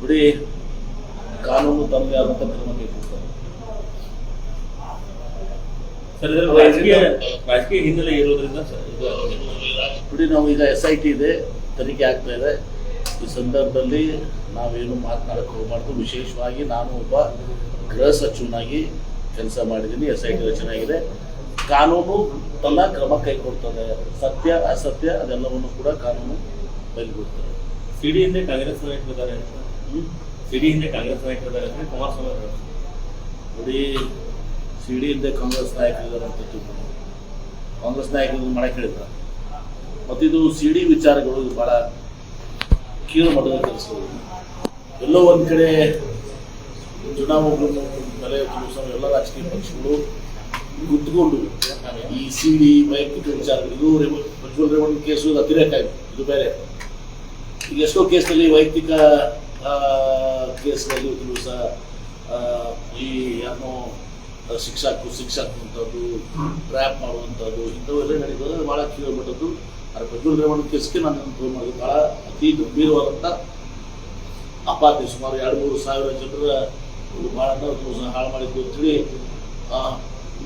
ನೋಡಿ ಕಾನೂನು ತಮ್ಮದೇ ಆದಂತ ಕ್ರಮ ಕೈಗೊಳ್ತಾರೆ ಸರ್ ಇದರಲ್ಲಿ ರಾಜಕೀಯ ರಾಜಕೀಯ ಹಿನ್ನೆಲೆ ಇರೋದ್ರಿಂದ ಸರ್ ಇದು ನೋಡಿ ನಾವು ಈಗ ಎಸ್ ಐ ಟಿ ಇದೆ ತನಿಖೆ ಆಗ್ತಾ ಇದೆ. ಈ ಸಂದರ್ಭದಲ್ಲಿ ನಾವೇನು ಮಾತನಾಡಕ್ಕೆ ಹೋಗಬಾರ್ದು. ವಿಶೇಷವಾಗಿ ನಾನು ಒಬ್ಬ ಗೃಹ ಸಚಿವನಾಗಿ ಕೆಲಸ ಮಾಡಿದ್ದೀನಿ ಎಸ್ ಐ ಟಿ ರಚನೆ ಆಗಿದೆ ಕಾನೂನು ತನ್ನ ಕ್ರಮ ಕೈಗೊಳ್ತದೆ. ಸತ್ಯ ಅಸತ್ಯ ಅದೆಲ್ಲವನ್ನು ಕೂಡ ಕಾನೂನು ಬಯಲುಗೊಳ್ತದೆ ಸಿಡಿ ಹಿಂದೆ ಕಾಂಗ್ರೆಸ್ ನಾಯಕರಿದ್ದಾರೆ? ಸಿಡಿ ಹಿಂದೆ ಕಾಂಗ್ರೆಸ್ ನಾಯಕರಿದ್ದಾರೆ ಕುಮಾರಸ್ವಾಮಿ ಅವರು. ಸಿ ಡಿ ಹಿಂದೆ ಕಾಂಗ್ರೆಸ್ ನಾಯಕರಿದ್ದಾರೆ ಅಂತ ತಿಳ್ಕೊಂಡು ಕಾಂಗ್ರೆಸ್ ನಾಯಕರು ಮಾಡಕ್ಕೆ ಹೇಳಿದ್ರು ಮತ್ತು ಇದು ಸಿ ಡಿ ವಿಚಾರಗಳು ಬಹಳ ಕೀಳು ಮಟ್ಟದ ಕೆಲಸಗಳು ಎಲ್ಲೋ ಒಂದು ಕಡೆ ಚುನಾವಣೆಗಳು ಮೇಲೆ ಕೆಲವು ಎಲ್ಲ ರಾಜಕೀಯ ಪಕ್ಷಗಳು ಕುತ್ಕೊಂಡು ಈ ಸಿ ಡಿ ವೈಯಕ್ತಿಕ ವಿಚಾರಗಳು, ಇದು ಪ್ರಜ್ವಲ್ ರೇವಣ್ಣ ಕೇಸು ಅತಿರೇಕ ಇದು. ಇದು ಬೇರೆ. ಈಗ ಎಷ್ಟೋ ಕೇಸಲ್ಲಿ ವೈಯಕ್ತಿಕ ಕೇಸ್ನಲ್ಲಿ ಕೆಲವು ಸಹ ಈ ಏನೋ ಶಿಕ್ಷಾಕು ಶಿಕ್ಷಾಕುವಂಥದ್ದು ಟ್ರ್ಯಾಪ್ ಮಾಡುವಂಥದ್ದು, ಇಂಥವೆಲ್ಲ ನಡೀತದೆ. ಭಾಳ ಕೀಳ್ಬಿಟ್ಟದ್ದು ಆದರೆ ಪ್ರಜ್ವಲ್ ರೇವಣ್ಣ ಕೇಸ್ಗೆ ನಾನು ಅನುಭವ ಮಾಡೋದು ಭಾಳ ಅತಿ ಗಂಭೀರವಾದಂಥ ಅಪಾತಿ ಸುಮಾರು ಎರಡು ಮೂರು ಸಾವಿರ ಜನರ ಭಾಳ ಹಾಳು ಮಾಡಿದ್ದು ಅಂತೇಳಿ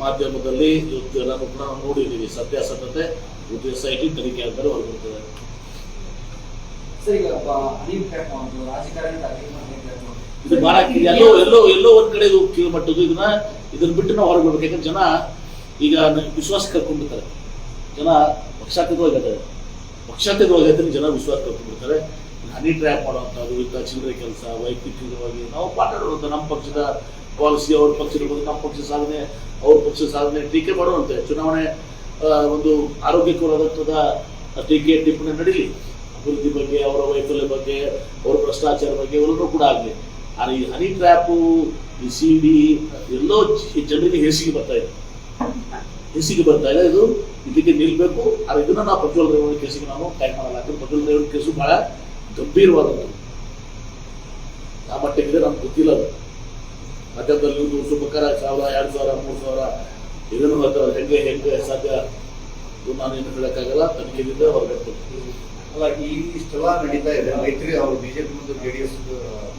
ಮಾಧ್ಯಮದಲ್ಲಿ ಇವತ್ತು ಎಲ್ಲರೂ ಕೂಡ ನಾವು ನೋಡಿದ್ದೀವಿ. ಸತ್ಯಾಸತ್ಯತೆ ಇವತ್ತು ಎಸ್ ಐ ಟಿ ತನಿಖೆ ಅಂತಾರೆ ಹೊರಬರ್ತದೆ ಸರ್ ಈಗ ಒಬ್ಬ ಅನಿಲ್ ಟ್ರ್ಯಾಕ್ ಮಾಡೋದು ರಾಜಕಾರಣಿ ಅನಿಲ್ ಟ್ರ್ಯಾಕ್ ಮಾಡೋದು ಇದು ಬಹಳ. ಎಲ್ಲೋ ಎಲ್ಲೋ ಎಲ್ಲೋ ಒಂದ್ ಕಡೆ ಇದು ಕೀಳ್ಮಟ್ಟದ್ದು ಇದನ್ನ ಇದನ್ನ ಬಿಟ್ಟು ನಾವು ಹೊರಗೆ ಬರ್ಬೇಕು. ಯಾಕಂದ್ರೆ ಜನ ಈಗ ವಿಶ್ವಾಸ ಕರ್ಕೊಂಡಿರ್ತಾರೆ ಜನ ಪಕ್ಷಾತೀತವಾಗೈತೆ ಪಕ್ಷಾತೀತವಾಗೈತೆ ಜನ ವಿಶ್ವಾಸ ಕರ್ಕೊಂಡಿರ್ತಾರೆ ಹನಿ ಟ್ರ್ಯಾಪ್ ಮಾಡುವಂಥದ್ದು ಇಂಥ ಚಿಲ್ಲರೆ ಕೆಲಸ ವೈಯಕ್ತಿಕವಾಗಿ ನಾವು ಮಾತಾಡೋದು ನಮ್ಮ ಪಕ್ಷದ ಪಾಲಿಸಿ ಅವ್ರ ಪಕ್ಷದ ಬಗ್ಗೆ ನಮ್ಮ ಪಕ್ಷ ಸಾಧನೆ ಅವ್ರ ಪಕ್ಷ ಸಾಧನೆ ಟೀಕೆ ಮಾಡುವಂತೆ. ಚುನಾವಣೆ ಒಂದು ಆರೋಗ್ಯಕರವಾದಂಥದ ಟೀಕೆ ಟಿಪ್ಪಣಿ ನಡೀಲಿ. ಅಭಿವೃದ್ಧಿ ಬಗ್ಗೆ, ಅವರ ವೈಫಲ್ಯ ಬಗ್ಗೆ, ಅವರ ಭ್ರಷ್ಟಾಚಾರ ಬಗ್ಗೆ ಎಲ್ಲರೂ ಕೂಡ ಆಗಲಿ. ಆದರೆ ಈ ಹನಿ ಟ್ರ್ಯಾಪು, ಈ ಸಿ ಡಿ ಎಲ್ಲೋ ಜನರಿಗೆ ಹೆಸಿಗೆ ಬರ್ತಾ ಇದೆ. ಹೆಸಿಗೆ ಬರ್ತಾ ಇದೆ. ಇದು ಇದಕ್ಕೆ ನಿಲ್ಬೇಕು. ಆದರೆ ಇದನ್ನ ನಾವು ಪ್ರಜ್ವಲ್ ರೇವಣ್ಣ ಕೇಸಿಗೆ ನಾನು ಟೈಮ್ ಮಾಡಲ್ಲ. ಯಾಕಂದ್ರೆ ಪ್ರಜ್ವಲ್ ರೇವಣ್ಣ ಕೇಸು ಬಹಳ ಗಂಭೀರವಾದದ್ದು. ಆ ಮಟ್ಟಿಗೆ ನಮ್ಗೆ ಗೊತ್ತಿಲ್ಲ ಅದು. ಮಧ್ಯದಲ್ಲಿ ಒಂದು ಸುಪಕಾರ ಸಾವಿರ, ಎರಡು ಸಾವಿರ, ಮೂರು ಸಾವಿರ ಇದನ್ನು ಹೆಂಗೆ ಹೆಂಗೆ ಸಾಧ್ಯ? ನಾನು ಏನು ಹೇಳಕ್ಕಾಗಲ್ಲ. ತನಿಖೆಯಿಂದ ಹೊರಗಟ್ಟು ಅಲ್ಲ, ಈ ಇಷ್ಟೆಲ್ಲ ನಡೀತಾ ಇದೆ. ಮೈತ್ರಿ, ಅವರು ಬಿಜೆಪಿ ಮತ್ತು ಜೆಡಿಎಸ್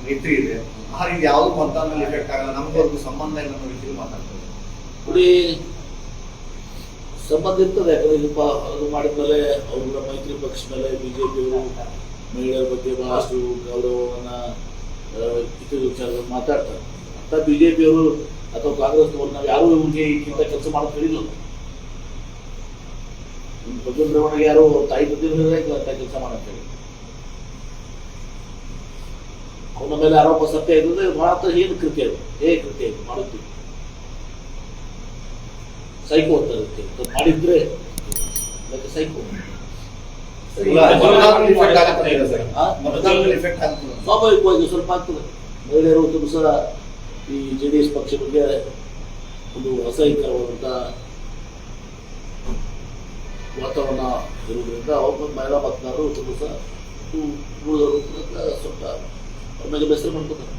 ಮೈತ್ರಿ ಇದೆ. ಆ ರೀತಿ ಯಾವ್ದು ಮತದಾನದಲ್ಲಿ ಎಫೆಕ್ಟ್ ಆಗಲ್ಲ. ನಮ್ಗವ್ರಿಗೂ ಸಂಬಂಧ ಇಲ್ಲ ಅನ್ನೋ ರೀತಿಯಲ್ಲಿ ಮಾತಾಡ್ತಾರೆ. ಸಂಬಂಧ ಇರ್ತದೆ. ಯಾಕಂದ್ರೆ ಇದು ಅದು ಮಾಡಿದ್ಮೇಲೆ ಅವ್ರ ಮೈತ್ರಿ ಪಕ್ಷ ಮೇಲೆ ಬಿಜೆಪಿಯವರು ಮಹಿಳೆಯರ ಬಗ್ಗೆ ಬಹಳಷ್ಟು ಗೌರವವನ್ನ ಇತರ ವಿಚಾರದಲ್ಲಿ ಮಾತಾಡ್ತಾರೆ. ಅಂತ ಬಿಜೆಪಿಯವರು ಅಥವಾ ಕಾಂಗ್ರೆಸ್ನವರು, ನಾವು ಯಾರು ಇವ್ರಿಗೆ ಇಂಥ ಕೆಲಸ ಮಾಡೋದು ಪ್ರಜ್ವಲ್ ಯಾರು ತಾಯಿ ಬಂದಿರಲಿಲ್ಲ ಅಂತ ಕೆಲಸ ಮಾಡಕ್ಕೆ ಹೇಳಿ ಅವನ ಮೇಲೆ ಆರೋಪ ಸತ್ಯ ಇದ್ರೆ ಮಾತ್ರ ಏನು ಕೃತ್ಯ ಇದು? ಏ ಕೃತ್ಯ ಇದು? ಮಾಡುತ್ತೀವಿ ಸೈಕೋ ಅಂತ ಮಾಡಿದ್ರೆ ಅದಕ್ಕೆ ಸೈಕೋ. ಸ್ವಾಭಾವಿಕವಾಗಿ ಸ್ವಲ್ಪ ಆಗ್ತದೆ. ಮಹಿಳೆಯರು ತುಂಬ ಈ ಜೆ ಡಿ ಎಸ್ ಪಕ್ಷ ಬಗ್ಗೆ ಒಂದು ಅಸಹ್ಯಕರವಾದಂಥ ವಾತಾವರಣ ಇರುವುದರಿಂದ ಅವ್ರ ಮಹಿಳಾ ಮತದಾರರು ತುಂಬ ಸಹ ಉಳಿದವರು ಸ್ವಲ್ಪ ಅವ್ರ ಮೇಲೆ ಬೇಸರ ಮಾಡ್ಕೊತಾರೆ.